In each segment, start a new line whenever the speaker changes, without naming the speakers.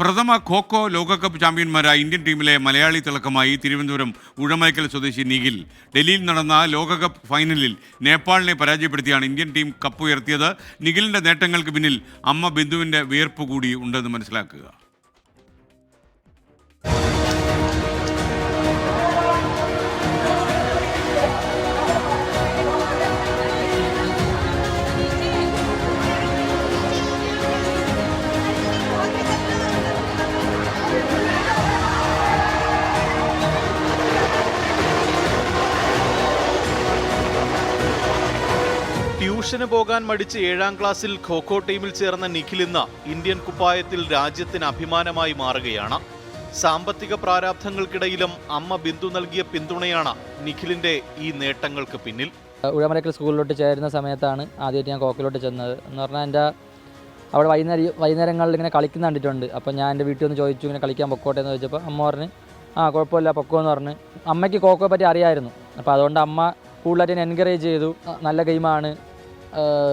പ്രഥമ ഖോഖോ ലോകകപ്പ് ചാമ്പ്യന്മാരായ ഇന്ത്യൻ ടീമിലെ മലയാളി തിളക്കമായി തിരുവനന്തപുരം ഉഴമൈക്കൽ സ്വദേശി നിഖിൽ. ഡൽഹിയിൽ നടന്ന ലോകകപ്പ് ഫൈനലിൽ നേപ്പാളിനെ പരാജയപ്പെടുത്തിയാണ് ഇന്ത്യൻ ടീം കപ്പ് ഉയർത്തിയത്. നിഖിലിന്റെ നേട്ടങ്ങൾക്ക് പിന്നിൽ അമ്മ ബിന്ദുവിന്റെ വിയർപ്പ് കൂടി ഉണ്ടെന്ന് മനസ്സിലാക്കുക.
ട്യൂഷന് പോകാൻ മടിച്ച് ഏഴാം ക്ലാസ്സിൽ ഖോഖോ ടീമിൽ ചേർന്ന നിഖിൽ ഇന്ന് ഇന്ത്യൻ കുപ്പായത്തിൽ രാജ്യത്തിന് അഭിമാനമായി മാറുകയാണ്. സാമ്പത്തിക പ്രാരാബ്ധങ്ങൾക്കിടയിലും അമ്മ ബിന്ദു നൽകിയ പിന്തുണയാണ് നിഖിലിന്റെ ഈ നേട്ടങ്ങൾക്ക് പിന്നിൽ.
ഉഴമലക്കൽ സ്കൂളിലോട്ട് ചേരുന്ന സമയത്താണ് ആദ്യമായിട്ട് ഞാൻ കോക്കിലോട്ട് ചെന്നത്. എന്ന് പറഞ്ഞാൽ എന്റെ അവിടെ വൈകുന്നേരം വൈകുന്നേരങ്ങളിൽ ഇങ്ങനെ കളിക്കുന്ന കണ്ടിട്ടുണ്ട്. അപ്പോൾ ഞാൻ എന്റെ വീട്ടിൽ ഒന്ന് ചോദിച്ചു ഇങ്ങനെ കളിക്കാൻ പൊക്കോട്ടെ? എന്ന് ചോദിച്ചപ്പോൾ അമ്മ പറഞ്ഞ് ആ കുഴപ്പമില്ല പൊക്കോ എന്ന് പറഞ്ഞ്. അമ്മയ്ക്ക് കോക്കോയെ പറ്റി അറിയായിരുന്നു. അപ്പോൾ അതുകൊണ്ട് അമ്മ കൂടുതലായിട്ട് എന്നെ എൻകറേജ് ചെയ്തു. നല്ല ഗെയിമാണ്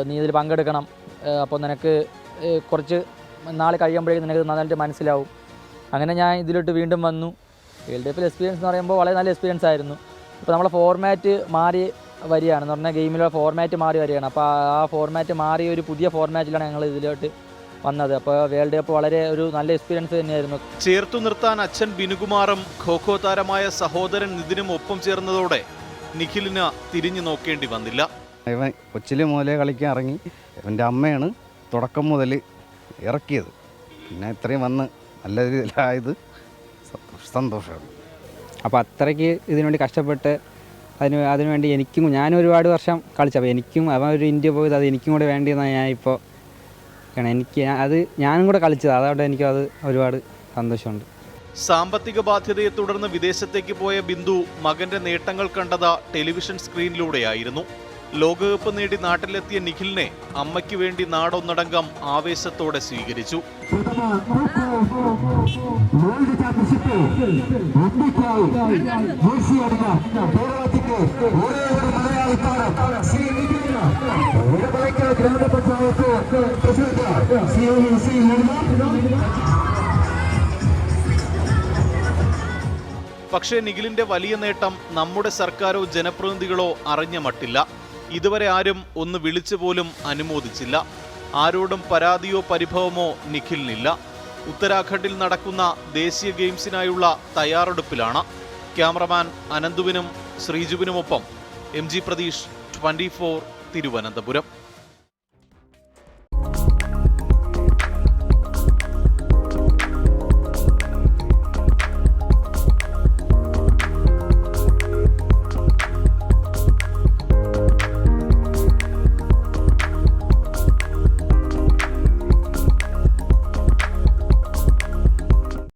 നീ ഇതിൽ പങ്കെടുക്കണം. അപ്പോൾ നിനക്ക് കുറച്ച് നാൾ കഴിയുമ്പോഴേക്കും നിനക്ക് നന്നായിട്ട് മനസ്സിലാവും. അങ്ങനെ ഞാൻ ഇതിലോട്ട് വീണ്ടും വന്നു. വേൾഡ് കപ്പിൽ എക്സ്പീരിയൻസ് എന്ന് പറയുമ്പോൾ വളരെ നല്ല എക്സ്പീരിയൻസ് ആയിരുന്നു. അപ്പോൾ നമ്മളെ ഫോർമാറ്റ് മാറി വരികയാണ്. എന്ന് പറഞ്ഞാൽ ഗെയിമിലെ ഫോർമാറ്റ് മാറി വരികയാണ്. അപ്പോൾ ആ ഫോർമാറ്റ് മാറി ഒരു പുതിയ ഫോർമാറ്റിലാണ് ഞങ്ങൾ ഇതിലോട്ട് വന്നത്. അപ്പോൾ വേൾഡ് കപ്പ് വളരെ ഒരു നല്ല എക്സ്പീരിയൻസ് തന്നെയായിരുന്നു.
ചേർത്തു നിർത്താൻ അച്ഛൻ ബിനുകുമാറും ഖോഖോ താരമായ സഹോദരൻ നിതിനും ഒപ്പം ചേർന്നതോടെ നിഖിലിന് തിരിഞ്ഞു നോക്കേണ്ടി വന്നില്ല.
ഇവൻ കൊച്ചിലെ മുതലേ കളിക്കാൻ ഇറങ്ങി. ഇവന്റെ അമ്മയാണ് തുടക്കം മുതൽ ഇറക്കിയത്. പിന്നെ ഇത്രയും വന്ന് നല്ല രീതിയിലായത് സന്തോഷം സന്തോഷമാണ്
അപ്പോൾ അത്രയ്ക്ക് ഇതിനുവേണ്ടി കഷ്ടപ്പെട്ട് അതിന് അതിനുവേണ്ടി എനിക്കും ഞാൻ ഒരുപാട് വർഷം കളിച്ചു. അപ്പോൾ എനിക്കും അവൻ ഒരു ഇന്ത്യ പോയത് അത് എനിക്കും കൂടെ വേണ്ടിയെന്നാണ് ഞാനിപ്പോൾ കാരണം എനിക്ക് അത് ഞാനും കൂടെ കളിച്ചത്. അതുകൊണ്ട് എനിക്കും അത് ഒരുപാട് സന്തോഷമുണ്ട്.
സാമ്പത്തിക ബാധ്യതയെ തുടർന്ന് വിദേശത്തേക്ക് പോയ ബിന്ദു മകന്റെ നേട്ടങ്ങൾ കണ്ടത് ടെലിവിഷൻ സ്ക്രീനിലൂടെയായിരുന്നു. ലോകകപ്പ് നേടി നാട്ടിലെത്തിയ നിഖിലിനെ അമ്മയ്ക്ക് വേണ്ടി നാടൊന്നടങ്കം ആവേശത്തോടെ സ്വീകരിച്ചു. പക്ഷേ നിഖിലിന്റെ വലിയ നേട്ടം നമ്മുടെ സർക്കാരോ ജനപ്രതിനിധികളോ അറിഞ്ഞ മട്ടില്ല. ഇതുവരെ ആരും ഒന്ന് വിളിച്ചു പോലും അനുമോദിച്ചില്ല. ആരോടും പരാതിയോ പരിഭവമോ നിഖിലിനില്ല. ഉത്തരാഖണ്ഡിൽ നടക്കുന്ന ദേശീയ ഗെയിംസിനായുള്ള തയ്യാറെടുപ്പിലാണ് ക്യാമറമാൻ അനന്തുവിനും ശ്രീജുവിനുമൊപ്പം M G Pratheesh twenty Thiruvananthapuram.